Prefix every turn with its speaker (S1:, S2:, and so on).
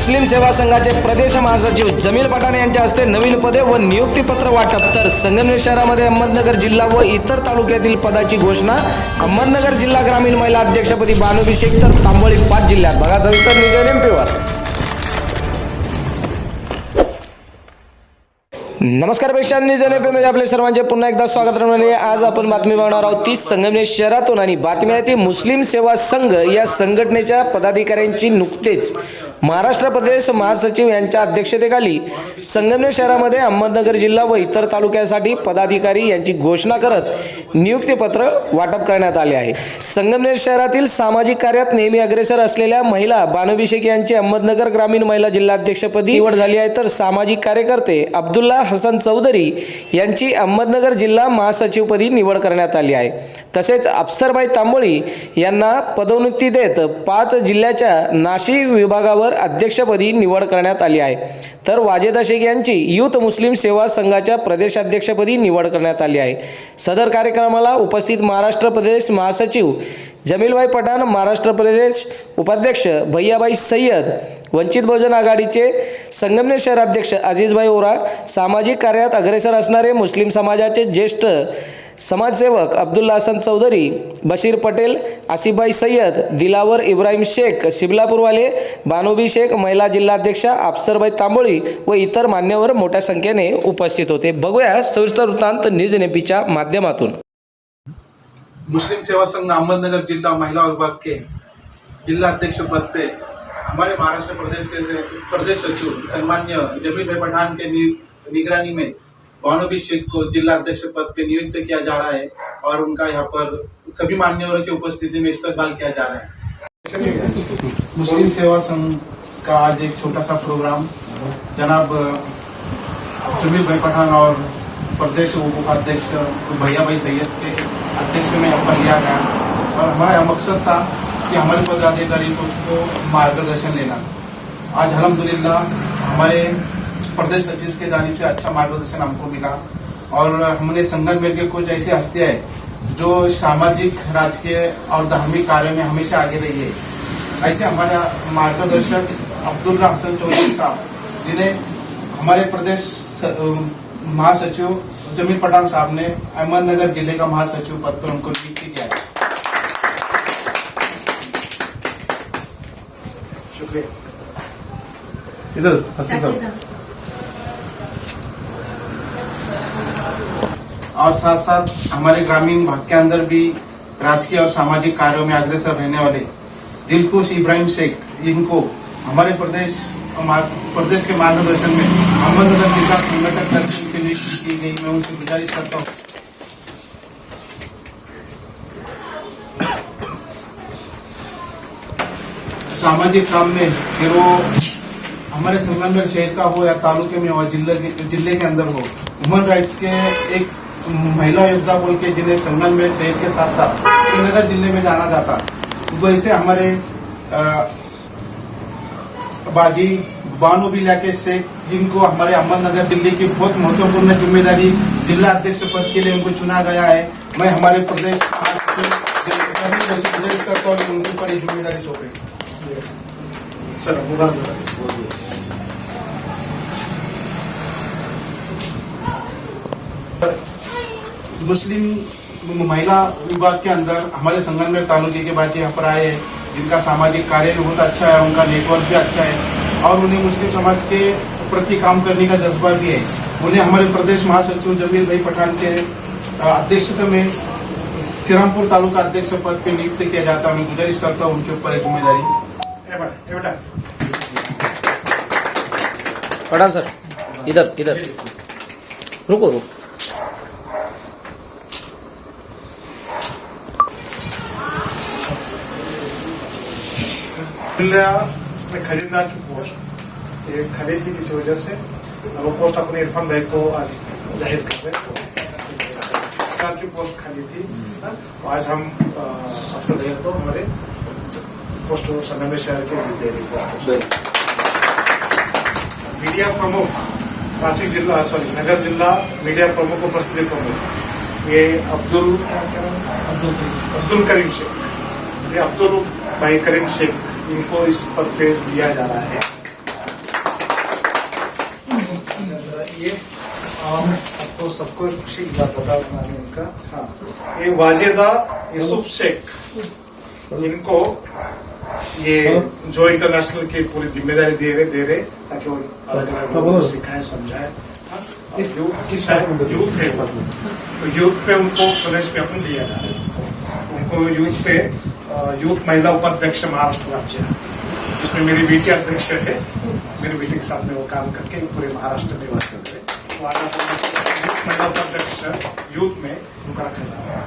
S1: मुस्लिम सेवा संघाचे प्रदेश महासचिव जमील पठाण यांच्या हस्ते नवीन पदे व नियुक्तीपत्र वाटप. तर संगमनेर शहरामध्ये अहमदनगर जिल्हा व इतर तालुक्यातील पदाची घोषणा. अहमदनगर जिल्हा ग्रामीण महिला अध्यक्षपदी बानुभिषेक तर तांबोळी पाच जिल्ह्यात. बघा सविस्तर नियोजन एमपीवर नमस्कार प्रेक्षकांनी नियोजन एमपी मध्ये आपले सर्वांचे पुन्हा एकदा स्वागत म्हणजे आज आपण बातमी बघणार आहोत ती संगमनेर शहरातून आणि बातमी आहे ती मुस्लिम सेवा संघ या संघटनेच्या पदाधिकाऱ्यांची नुकतेच. महाराष्ट्र प्रदेश महासचिव यांच्या अध्यक्षतेखाली संगमनेर शहरामध्ये अहमदनगर जिल्हा व इतर तालुक्यासाठी पदाधिकारी यांची घोषणा करत नियुक्तीपत्र वाटप करण्यात आले आहे. संगमनेर शहरातील सामाजिक कार्यात नेहमी अग्रेसर असलेल्या महिला बानुभिषेक यांची अहमदनगर ग्रामीण महिला जिल्हाध्यक्षपदी निवड झाली आहे. तर सामाजिक कार्यकर्ते अब्दुल्ला हसन चौधरी यांची अहमदनगर जिल्हा महासचिवपदी निवड करण्यात आली आहे. तसेच अप्सरबाई तांबोळी यांना पदोन्नती देत पाच जिल्ह्याच्या नाशिक विभागावर अध्यक्षपदी निवड करण्यात आली आहे. तर वाजेदा शेख यांची युथ मुस्लिम सेवा संघाच्या प्रदेशाध्यक्षपदी निवड करण्यात आली आहे. सदर कार्यक्रमाला उपस्थित महाराष्ट्र प्रदेश महासचिव जमीलभाई पठाण महाराष्ट्र प्रदेश उपाध्यक्ष भैयाबाई सय्यद वंचित बहुजन आघाडीचे संगमनेर शहराध्यक्ष अजिजभाई ओरा सामाजिक कार्यात अग्रेसर असणारे मुस्लिम समाजाचे ज्येष्ठ समाजसेवक अब्दुल्ला हसन चौधरी बशीर पटेल आसिफभाई सय्यद दिलावर इब्राहिम शेख शिबलापूरवाले बानोबी शेख महिला जिल्हाध्यक्षा अफसरबाई तांबोळी व इतर मान्यवर मोठ्या संख्येने उपस्थित होते. बघूया सविस्तर वृत्तांत न्यूज नेपीच्या माध्यमातून.
S2: मुस्लिम सेवा संघ अहमदनगर जिला महिला विभाग के जिला अध्यक्ष पद पे हमारे महाराष्ट्र प्रदेश के प्रदेश सचिव सम्मान्य जमील भाई पठान के निगरानी में भानुबी शेख को जिला अध्यक्ष पद पे नियुक्त किया जा रहा है और उनका यहाँ पर सभी मान्यवरों की उपस्थिति में इस्तेमाल किया जा रहा है। मुस्लिम सेवा संघ का आज एक छोटा सा प्रोग्राम, जनाब जमील भाई पठान और प्रदेश उप उपाध्यक्ष भैया भाई सैयद के अध्यक्ष में यहाँ पर लिया गया। और हमारा मकसद था कि हमारे पदाधिकारी को मार्गदर्शन लेना। आज अलहमदुलिल्लाह, हमारे प्रदेश सचिव के जानिब से अच्छा मार्गदर्शन हमको मिला। और हमने संगमनेर के कुछ ऐसी हस्तियाँ हैं जो सामाजिक राजकीय और धार्मिक कार्य में हमेशा आगे रही है ऐसे हमारा मार्गदर्शक अब्दुल्ला हसन चौधरी साहब जिन्हें हमारे प्रदेश महासचिव जमील पठान साहब ने अहमदनगर ज़िले का महासचिव पद पर उनको नियुक्त किया है। शुक्रिया। इधर और साथ साथ हमारे ग्रामीण भाग के अंदर भी राजकीय और सामाजिक कार्यों में अग्रसर रहने वाले दिलकुश इब्राहिम शेख, इनको हमारे प्रदेश प्रदेश के मार्गदर्शन में अहमदनगर जिला संगठन करने के लिए की गई। मैं उनसे गुजारिश करता हूँ। सामाजिक काम में फिर वो हमारे संगमनेर शहर का हो या तालुके में हो, ज़िले के ज़िले के अंदर हो ह्यूमन राइट्स के एक महिला योद्धा बोल के जिन्हें संगमनेर शहर के साथ साथ श्रीनगर ज़िले में जाना जाता। वैसे हमारे बाजी बानो बिला के से इनको हमारे अहमदनगर दिल्ली की बहुत महत्वपूर्ण ज़िम्मेदारी जिला अध्यक्ष पद के लिए उनको चुना गया है। मैं हमारे प्रदेश गुजारिश करता हूँ ये ज़िम्मेदारी सौंपे। चलो मुस्लिम महिला विभाग के अंदर हमारे संगमनेर तालुके के बच्चे यहाँ पर आए हैं जिनका सामाजिक कार्य भी बहुत अच्छा है उनका नेटवर्क भी अच्छा है और उन्हें मुस्लिम समाज के प्रति काम करने का जज्बा भी है। उन्हें हमारे प्रदेश महासचिव जमील भाई पठान के अध्यक्षता में श्रीरामपुर तालुका अध्यक्ष पद पे नियुक्त किया जाता है। मैं गुजारिश करता हूँ उनके ऊपर एक जिम्मेदारी।
S1: पठाण सर इधर इधर। रुको रुको।
S3: खरीदार की पोस्ट ये खरीद थी किसी वजह से वो पोस्ट अपने इरफान भाई को आज ज़ाहिर कर रहे की पोस्ट खाली थी हाँ, तो आज हम अफसर भैया को हमारे पोस्ट संगम शहर के दे रही मीडिया प्रमुख नासिक जिला सॉरी नगर जिला मीडिया प्रमुख और प्रसिद्धि प्रमुख ये अब्दुल? अब्दुल करीम शेख। ये अब्दुल भाई करीम शेख। इनको इस पद पे दिया जा रहा है। ये आम आपको सबको खुशी की बात बता रहा है इनका हाँ ये वाजेदा यूसुफ शेख, इनको ये जो इंटरनेशनल की पूरी ज़िम्मेदारी दे रहे दे रहे, ताकि वो अलग अलग लोगों को सिखाए, समझाए। यूथ है तो यूथ पे उनको प्रदेश में अपन लिया जा रहा है। उनको यूथ पे यूथ महिला उपाध्यक्ष महाराष्ट्र राज्य। जिसमें मेरी बेटी अध्यक्ष है, मेरी बेटी के साथ में वो काम करके पूरे महाराष्ट्र में करते रहे तो महिला उपाध्यक्ष यूथ में उनका रखा है